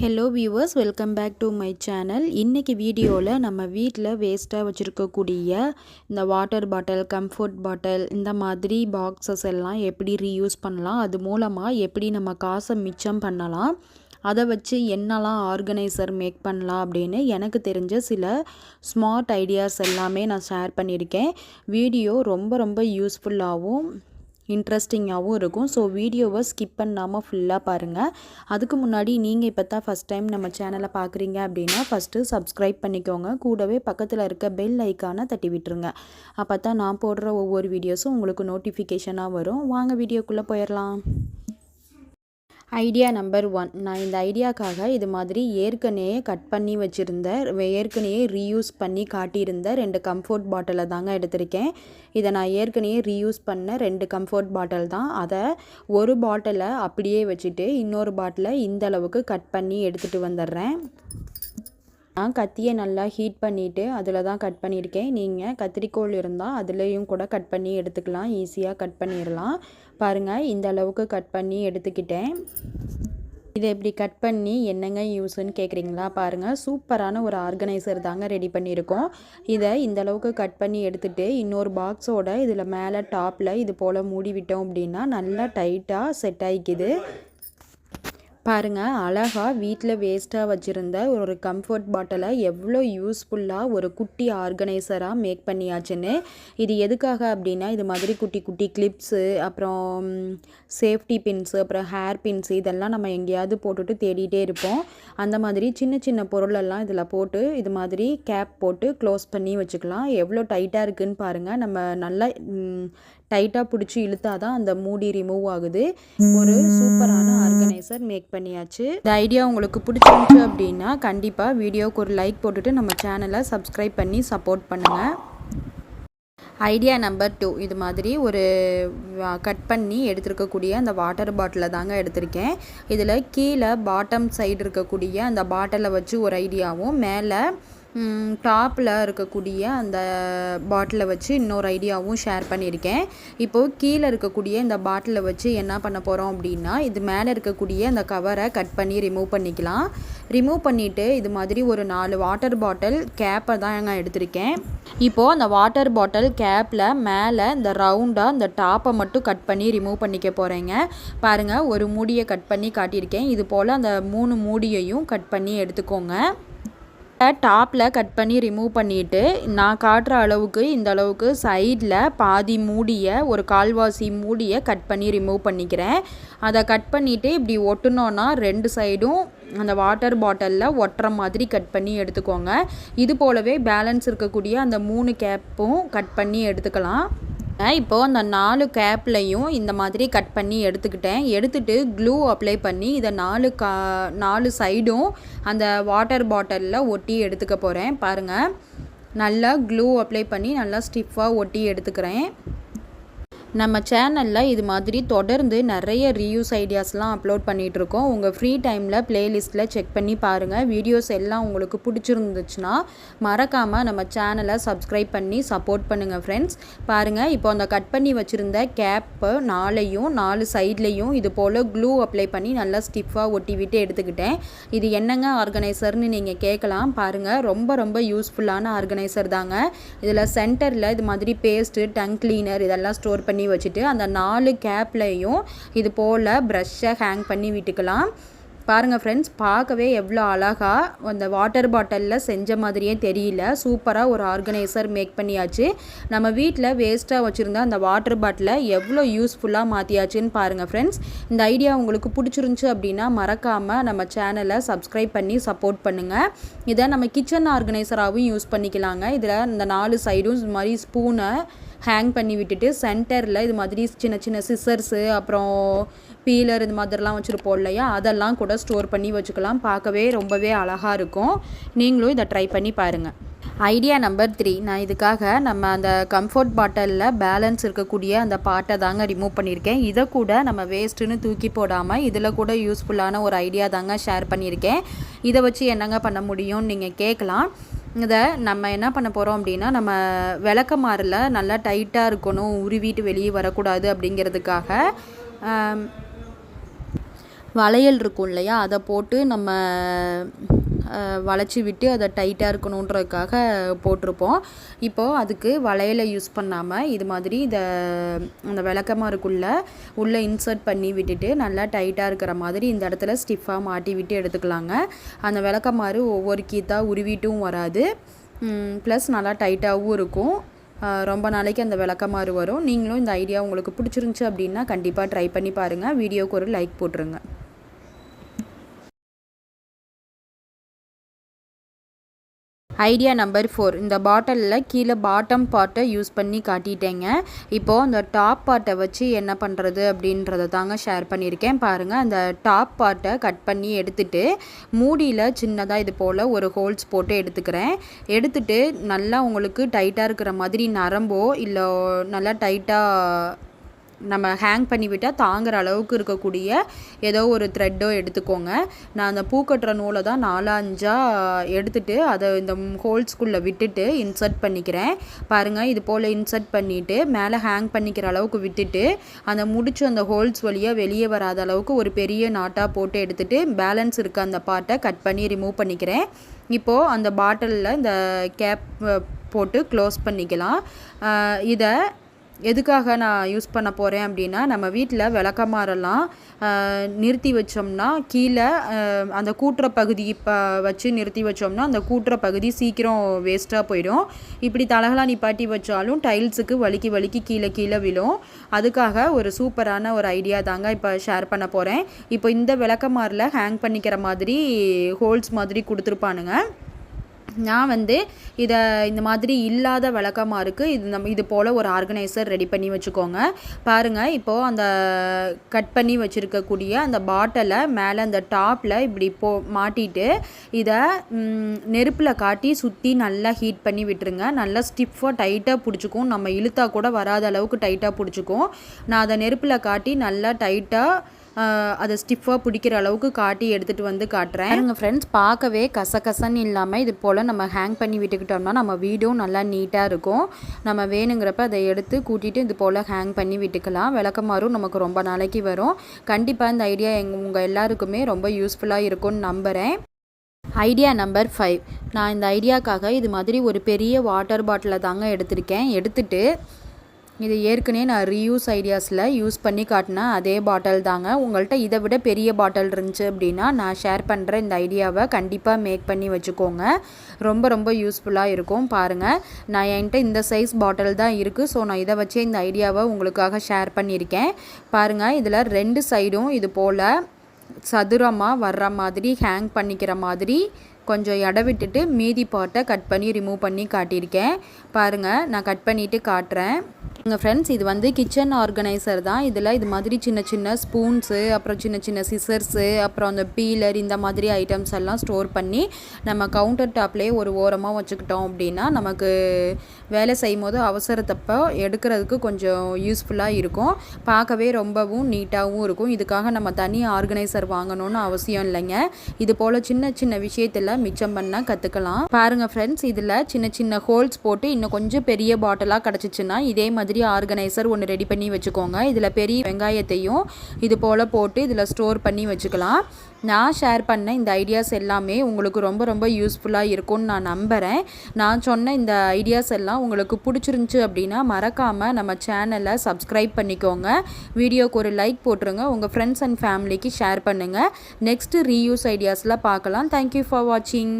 Hello viewers welcome back to my channel இன்றைக்கி வீடியோவில் நம்ம வீட்டில் வேஸ்ட்டாக வச்சுருக்கக்கூடிய இந்த வாட்டர் பாட்டில் கம்ஃபர்ட் பாட்டில் இந்த மாதிரி பாக்ஸஸ் எல்லாம் எப்படி ரீயூஸ் பண்ணலாம் அது மூலமாக எப்படி நம்ம காசை மிச்சம் பண்ணலாம் அதை வச்சு என்னெல்லாம் ஆர்கனைசர் மேக் பண்ணலாம் அப்படின்னு எனக்கு தெரிஞ்ச சில ஸ்மார்ட் ஐடியாஸ் எல்லாமே நான் ஷேர் பண்ணியிருக்கேன். வீடியோ ரொம்ப ரொம்ப யூஸ்ஃபுல்லாகவும் இன்ட்ரெஸ்டிங்காகவும் இருக்கும். ஸோ வீடியோவை ஸ்கிப் பண்ணாமல் ஃபுல்லாக பாருங்கள் அதுக்கு முன்னாடி நீங்கள் இப்போ தான் ஃபஸ்ட் டைம் நம்ம சேனலை பார்க்குறீங்க அப்படின்னா ஃபஸ்ட்டு சப்ஸ்கிரைப் பண்ணிக்கோங்க. கூடவே பக்கத்தில் இருக்க பெல் ஐக்கானை தட்டி விட்டுருங்க. அப்போ தான் நான் போடுற ஒவ்வொரு வீடியோஸும் உங்களுக்கு நோட்டிஃபிகேஷனாக வரும். வாங்க வீடியோக்குள்ளே போயிடலாம். Idea number one. நான் இந்த ஐடியாக்காக இது மாதிரி ஏற்கனவே கட் பண்ணி வச்சுருந்த ஏற்கனவே ரீயூஸ் பண்ணி காட்டியிருந்த ரெண்டு கம்ஃபோர்ட் பாட்டிலை தாங்க எடுத்திருக்கேன். இதை நான் ஏற்கனவே ரீயூஸ் பண்ண ரெண்டு கம்ஃபோர்ட் பாட்டில் தான். அதை ஒரு பாட்டிலை அப்படியே வச்சுட்டு இன்னொரு பாட்டிலை இந்த அளவுக்கு கட் பண்ணி எடுத்துகிட்டு வந்துடுறேன். நான் கத்தியை நல்லா ஹீட் பண்ணிவிட்டு அதில் தான் கட் பண்ணியிருக்கேன். நீங்கள் கத்திரிக்கோள் இருந்தால் அதுலேயும் கூட கட் பண்ணி எடுத்துக்கலாம். ஈஸியாக கட் பண்ணிடலாம் பாருங்கள் இந்த அளவுக்கு கட் பண்ணி எடுத்துக்கிட்டேன். இதை இப்படி கட் பண்ணி என்னங்க யூஸுன்னு கேட்குறீங்களா பாருங்கள் சூப்பரான ஒரு ஆர்கனைசர் தாங்க ரெடி பண்ணியிருக்கோம். இதை இந்த அளவுக்கு கட் பண்ணி எடுத்துகிட்டு இன்னொரு பாக்ஸோட இதில் மேலே டாப்பில் இது போல் மூடி விட்டோம் அப்படின்னா நல்லா டைட்டாக செட் ஆகிக்குது பாருங்கள் அழகாக வீட்டில் வேஸ்ட்டாக வச்சுருந்த ஒரு கம்ஃபர்ட் பாட்டிலை எவ்வளோ யூஸ்ஃபுல்லாக ஒரு குட்டி ஆர்கனைசராக மேக் பண்ணியாச்சுன்னு. இது எதுக்காக அப்படின்னா இது மாதிரி குட்டி குட்டி கிளிப்ஸு அப்புறம் சேஃப்டி பின்ஸு அப்புறம் ஹேர் பின்ஸு இதெல்லாம் நம்ம எங்கேயாவது போட்டுட்டு தேடிட்டே இருப்போம். அந்த மாதிரி சின்ன சின்ன பொருளெல்லாம் இதில் போட்டு இது மாதிரி கேப் போட்டு க்ளோஸ் பண்ணி வச்சுக்கலாம். எவ்வளோ டைட்டாக இருக்குதுன்னு பாருங்கள் நம்ம நல்லா டைட்டாக பிடிச்சி இழுத்தா தான் அந்த மூடி ரிமூவ் ஆகுது. ஒரு சூப்பரான ஆர்கனைசர் மேக் பண்ணியாச்சு. இந்த ஐடியா உங்களுக்கு பிடிச்சிருந்துச்சு அப்படின்னா கண்டிப்பாக வீடியோவுக்கு ஒரு லைக் போட்டுட்டு நம்ம சேனலை சப்ஸ்கிரைப் பண்ணி சப்போர்ட் பண்ணுங்கள் ஐடியா நம்பர் டூ இது மாதிரி ஒரு கட் பண்ணி எடுத்துருக்கக்கூடிய அந்த வாட்டர் பாட்டிலை தாங்க எடுத்திருக்கேன். இதில் கீழே பாட்டம் சைடு இருக்கக்கூடிய அந்த பாட்டிலை வச்சு ஒரு ஐடியாவும் மேலே டாப்பில் இருக்கக்கூடிய அந்த பாட்டிலை வச்சு இன்னொரு ஐடியாவும் ஷேர் பண்ணியிருக்கேன். இப்போது கீழே இருக்கக்கூடிய இந்த பாட்டிலை வச்சு என்ன பண்ண போகிறோம் அப்படின்னா இது மேலே இருக்கக்கூடிய அந்த கவரை கட் பண்ணி ரிமூவ் பண்ணிக்கலாம். ரிமூவ் பண்ணிவிட்டு இது மாதிரி ஒரு நாலு வாட்டர் பாட்டில் கேப்பை தான் நான் எடுத்திருக்கேன். இப்போது அந்த வாட்டர் பாட்டில் கேப்பில் மேலே இந்த ரவுண்டாக இந்த டாப்பை மட்டும் கட் பண்ணி ரிமூவ் பண்ணிக்க போகிறேங்க பாருங்கள் ஒரு மூடியை கட் பண்ணி காட்டியிருக்கேன். இது போல் அந்த மூணு மூடியையும் கட் பண்ணி எடுத்துக்கோங்க. டாப்பில் கட் பண்ணி ரிமூவ் பண்ணிவிட்டு நான் காட்டுற அளவுக்கு இந்த அளவுக்கு சைடில் பாதி மூடியை ஒரு கால்வாசி மூடியை கட் பண்ணி ரிமூவ் பண்ணிக்கிறேன். அதை கட் பண்ணிவிட்டு இப்படி ஒட்டுனோன்னா ரெண்டு சைடும் அந்த வாட்டர் பாட்டிலில் ஒட்டுற மாதிரி கட் பண்ணி எடுத்துக்கோங்க. இது போலவே பேலன்ஸ் இருக்கக்கூடிய அந்த மூணு கேப்பும் கட் பண்ணி எடுத்துக்கலாம். இப்போது அந்த நாலு கேப்லையும் இந்த மாதிரி கட் பண்ணி எடுத்துக்கிட்டேன். எடுத்துகிட்டு க்ளூ அப்ளை பண்ணி இதை நாலு கா நாலு சைடும் அந்த வாட்டர் பாட்டிலில் ஒட்டி எடுத்துக்க போகிறேன் பாருங்கள் நல்லா க்ளூ அப்ளை பண்ணி நல்லா ஸ்டிஃபாக ஒட்டி எடுத்துக்கிறேன். நம்ம சேனலில் இது மாதிரி தொடர்ந்து நிறைய ரியூஸ் ஐடியாஸ்லாம் அப்லோட் பண்ணிகிட்ருக்கோம் உங்கள் ஃப்ரீ டைமில் ப்ளேலிஸ்ட்டில் செக் பண்ணி பாருங்கள் வீடியோஸ் எல்லாம் உங்களுக்கு பிடிச்சிருந்துச்சுன்னா மறக்காமல் நம்ம சேனலை சப்ஸ்கிரைப் பண்ணி சப்போர்ட் பண்ணுங்கள் ஃப்ரெண்ட்ஸ் பாருங்கள் இப்போ அந்த கட் பண்ணி வச்சுருந்த கேப்பு நாளையும் நாலு சைட்லேயும் இது போல் க்ளூ அப்ளை பண்ணி நல்லா ஸ்டிஃபாக ஒட்டி விட்டு எடுத்துக்கிட்டேன். இது என்னங்க ஆர்கனைசர்னு நீங்கள் கேட்கலாம் பாருங்கள் ரொம்ப ரொம்ப யூஸ்ஃபுல்லான ஆர்கனைசர் தாங்க. இதில் சென்டரில் இது மாதிரி பேஸ்ட்டு டங் கிளீனர் இதெல்லாம் ஸ்டோர் பண்ணி பண்ணி வச்சுட்டு அந்த நாலு கேப்லேயும் இது போல் ப்ரஷ்ஷை ஹேங் பண்ணி விட்டுக்கலாம். பாருங்கள் ஃப்ரெண்ட்ஸ் பார்க்கவே எவ்வளோ அழகாக அந்த வாட்டர் பாட்டிலில் செஞ்ச மாதிரியே தெரியல. சூப்பராக ஒரு ஆர்கனைசர் மேக் பண்ணியாச்சு. நம்ம வீட்டில் வேஸ்ட்டாக வச்சுருந்தா அந்த வாட்டர் பாட்டிலை எவ்வளோ யூஸ்ஃபுல்லாக மாற்றியாச்சுன்னு பாருங்கள் ஃப்ரெண்ட்ஸ் இந்த ஐடியா உங்களுக்கு பிடிச்சிருந்துச்சு அப்படின்னா மறக்காமல் நம்ம சேனலை சப்ஸ்கிரைப் பண்ணி சப்போர்ட் பண்ணுங்கள் இதை நம்ம கிச்சன் ஆர்கனைசராகவும் யூஸ் பண்ணிக்கலாங்க. இதில் இந்த நாலு சைடும் இது மாதிரி ஸ்பூனை ஹேங் பண்ணி விட்டுட்டு சென்டரில் இது மாதிரி சின்ன சின்ன சிசர்ஸு அப்புறம் பீலர் இந்த மாதிரிலாம் வச்சுருப்போம் இல்லையா? அதெல்லாம் கூட ஸ்டோர் பண்ணி வச்சுக்கலாம். பார்க்கவே ரொம்பவே அழகாக இருக்கும். நீங்களும் இதை ட்ரை பண்ணி பாருங்கள் ஐடியா நம்பர் த்ரீ. நான் இதுக்காக நம்ம அந்த கம்ஃபர்ட் பாட்டிலில் பேலன்ஸ் இருக்கக்கூடிய அந்த பாட்டை தாங்க ரிமூவ் பண்ணியிருக்கேன். இதை கூட நம்ம வேஸ்ட்டுன்னு தூக்கி போடாமல் இதில் கூட யூஸ்ஃபுல்லான ஒரு ஐடியா தாங்க ஷேர் பண்ணியிருக்கேன். இதை வச்சு என்னங்க பண்ண முடியும்னு நீங்கள் கேட்கலாம். இதை நம்ம என்ன பண்ண போகிறோம் அப்படின்னா நம்ம விளக்க மாறில் நல்லா டைட்டாக இருக்கணும். உருவிட்டு வெளியே வரக்கூடாது அப்படிங்கிறதுக்காக வளையல் இருக்கும் இல்லையா? அதை போட்டு நம்ம வளைச்சி விட்டு அதை டைட்டாக இருக்கணுன்றதுக்காக போட்டிருப்போம். இப்போது அதுக்கு வளையலை யூஸ் பண்ணாமல் இது மாதிரி இதை அந்த விளக்கமாருக்குள்ளே உள்ளே இன்சர்ட் பண்ணி விட்டுட்டு நல்லா டைட்டாக இருக்கிற மாதிரி இந்த இடத்துல ஸ்டிஃபாக மாட்டி விட்டு எடுத்துக்கலாங்க. அந்த விளக்கமாறு ஒவ்வொரு கீத்தாக உருவிட்டும் வராது. ப்ளஸ் நல்லா டைட்டாகவும் இருக்கும். ரொம்ப நாளைக்கு அந்த விளக்கமாறு வரும். நீங்களும் இந்த ஐடியா உங்களுக்கு பிடிச்சிருந்துச்சி அப்படின்னா கண்டிப்பாக ட்ரை பண்ணி பாருங்கள் வீடியோவுக்கு ஒரு லைக் போட்டுருங்க. ஐடியா நம்பர் ஃபோர் இந்த பாட்டிலில் கீழே பாட்டம் பார்ட்டை யூஸ் பண்ணி காட்டிட்டேங்க. இப்போது அந்த டாப் பார்ட்டை வச்சு என்ன பண்ணுறது அப்படின்றத தாங்க ஷேர் பண்ணியிருக்கேன். பாருங்கள் அந்த டாப் பார்ட்டை கட் பண்ணி எடுத்துட்டு மூடியில் சின்னதாக இது போல் ஒரு ஹோல்ஸ் போட்டு எடுத்துக்கிறேன். எடுத்துட்டு நல்லா உங்களுக்கு டைட்டாக இருக்கிற மாதிரி நரம்போ இல்லை நல்லா டைட்டாக நம்ம ஹேங் பண்ணி விட்டால் தாங்குற அளவுக்கு இருக்கக்கூடிய ஏதோ ஒரு த்ரெட்டோ எடுத்துக்கோங்க. நான் அந்த பூ கட்டுற நூலை தான் நாலஞ்சாக எடுத்துகிட்டு அதை இந்த ஹோல்ஸ்குள்ளே விட்டுட்டு இன்சர்ட் பண்ணிக்கிறேன். பாருங்கள் இது போல் இன்சர்ட் பண்ணிவிட்டு மேலே ஹேங் பண்ணிக்கிற அளவுக்கு விட்டுட்டு அந்த முடிச்சு அந்த ஹோல்ஸ் வழியாக வெளியே வராத அளவுக்கு ஒரு பெரிய நாட்டாக போட்டு எடுத்துகிட்டு பேலன்ஸ் இருக்க அந்த பார்ட்டை கட் பண்ணி ரிமூவ் பண்ணிக்கிறேன். இப்போது அந்த பாட்டிலில் இந்த கேப் போட்டு க்ளோஸ் பண்ணிக்கலாம். இதை எதுக்காக நான் யூஸ் பண்ண போகிறேன் அப்படின்னா நம்ம வீட்டில் விளக்கமாரெல்லாம் நிறுத்தி வச்சோம்னா கீழே அந்த கூட்டுற பகுதி இப்போ வச்சு நிறுத்தி வச்சோம்னா அந்த கூட்டுற பகுதி சீக்கிரம் வேஸ்ட்டாக போயிடும். இப்படி தலகலாம் நிப்பாட்டி வச்சாலும் டைல்ஸுக்கு வலிக்கி வலிக்கி கீழே கீழே விழும். அதுக்காக ஒரு சூப்பரான ஒரு ஐடியா தாங்க இப்போ ஷேர் பண்ண போகிறேன் இப்போ இந்த விளக்கமாரில் ஹேங் பண்ணிக்கிற மாதிரி ஹோல்ஸ் மாதிரி கொடுத்துருப்பானுங்க. நான் வந்து இதை இந்த மாதிரி இல்லாத விளக்கமாருக்கு இது நம்ம இது போல் ஒரு ஆர்கனைசர் ரெடி பண்ணி வச்சுக்கோங்க. பாருங்கள் இப்போது அந்த கட் பண்ணி வச்சுருக்கக்கூடிய அந்த பாட்டிலை மேலே அந்த டாப்பில் இப்படி போ மாட்டிட்டு இதை நெருப்பில் காட்டி சுற்றி நல்லா ஹீட் பண்ணி விட்டுருங்க. நல்லா ஸ்டிஃபாக டைட்டாக பிடிச்சிக்கும். நம்ம இழுத்தா கூட வராத அளவுக்கு டைட்டாக பிடிச்சிக்கும். நான் அதை நெருப்பில் காட்டி நல்லா டைட்டாக அதை ஸ்டிஃபாக பிடிக்கிற அளவுக்கு காட்டி எடுத்துகிட்டு வந்து காட்டுறேன். எங்கள் ஃப்ரெண்ட்ஸ் பார்க்கவே கசகசன்னு இல்லாமல் இது போல் நம்ம ஹேங் பண்ணி விட்டுக்கிட்டோம்னா நம்ம வீடும் நல்லா நீட்டாக இருக்கும். நம்ம வேணுங்கிறப்ப அதை எடுத்து கூட்டிகிட்டு இது போல் ஹேங் பண்ணி விட்டுக்கலாம். விளக்கமாறும் நமக்கு ரொம்ப நாளைக்கு வரும். கண்டிப்பாக இந்த ஐடியா எங் உங்கள் எல்லாருக்குமே ரொம்ப யூஸ்ஃபுல்லாக இருக்கும்னு நம்புகிறேன் ஐடியா நம்பர் ஃபைவ் நான் இந்த ஐடியாக்காக இது மாதிரி ஒரு பெரிய வாட்டர் பாட்டிலை தாங்க எடுத்திருக்கேன். எடுத்துகிட்டு இது ஏற்கனவே நான் ரீயூஸ் ஐடியாஸில் யூஸ் பண்ணி காட்டினேன் அதே பாட்டில் தாங்க. உங்கள்கிட்ட இதை விட பெரிய பாட்டில் இருந்துச்சு அப்படின்னா நான் ஷேர் பண்ணுற இந்த ஐடியாவை கண்டிப்பாக மேக் பண்ணி வச்சுக்கோங்க. ரொம்ப ரொம்ப யூஸ்ஃபுல்லாக இருக்கும். பாருங்கள் நான் என்கிட்ட இந்த சைஸ் பாட்டில் தான் இருக்குது ஸோ நான் இதை வச்சே இந்த ஐடியாவை உங்களுக்காக ஷேர் பண்ணியிருக்கேன். பாருங்கள் இதில் ரெண்டு சைடும் இது போல் சதுரமாக வர்ற மாதிரி ஹேங் பண்ணிக்கிற மாதிரி கொஞ்சம் இட விட்டுட்டு மீதி பாட்டை கட் பண்ணி ரிமூவ் பண்ணி காட்டியிருக்கேன். பாருங்கள் நான் கட் பண்ணிவிட்டு காட்டுறேன். எங்கள் ஃப்ரெண்ட்ஸ் இது வந்து கிச்சன் ஆர்கனைசர் தான். இதில் இது மாதிரி சின்ன சின்ன ஸ்பூன்ஸு அப்புறம் சின்ன சின்ன சிசர்ஸு அப்புறம் அந்த பீலர் இந்த மாதிரி ஐட்டம்ஸ் எல்லாம் ஸ்டோர் பண்ணி நம்ம கவுண்டர் டாப்லேயே ஒரு ஓரமாக வச்சுக்கிட்டோம் அப்படின்னா நமக்கு வேலை செய்யும் போது அவசரத்தப்போ எடுக்கிறதுக்கு கொஞ்சம் யூஸ்ஃபுல்லாக இருக்கும். பார்க்கவே ரொம்பவும் நீட்டாகவும் இருக்கும். இதுக்காக நம்ம தனி ஆர்கனைசர் வாங்கணும்னு அவசியம் இல்லைங்க. இது போல் சின்ன சின்ன விஷயத்தில் மிச்சம் பண்ணால் கற்றுக்கலாம் பாருங்கள் ஃப்ரெண்ட்ஸ் இதில் சின்ன சின்ன ஹோல்ஸ் போட்டு இன்னும் கொஞ்சம் பெரிய பாட்டிலாக கிடச்சிச்சின்னா இதே மாதிரி பெரிய ஆர்கனைசர் ஒன்று ரெடி பண்ணி வச்சுக்கோங்க. இதில் பெரிய வெங்காயத்தையும் இது போல் போட்டு இதில் ஸ்டோர் பண்ணி வச்சுக்கலாம். நான் ஷேர் பண்ண இந்த ஐடியாஸ் எல்லாமே உங்களுக்கு ரொம்ப ரொம்ப யூஸ்ஃபுல்லாக இருக்கும்னு நான் நம்புகிறேன் நான் சொன்ன இந்த ஐடியாஸ் எல்லாம் உங்களுக்கு பிடிச்சிருந்துச்சி அப்படின்னா மறக்காமல் நம்ம சேனலை சப்ஸ்கிரைப் பண்ணிக்கோங்க. வீடியோக்கு ஒரு லைக் போட்டுருங்க. உங்கள் ஃப்ரெண்ட்ஸ் அண்ட் ஃபேமிலிக்கு ஷேர் பண்ணுங்கள் நெக்ஸ்ட்டு ரீயூஸ் ஐடியாஸில் பார்க்கலாம். தேங்க்யூ ஃபார் வாட்சிங்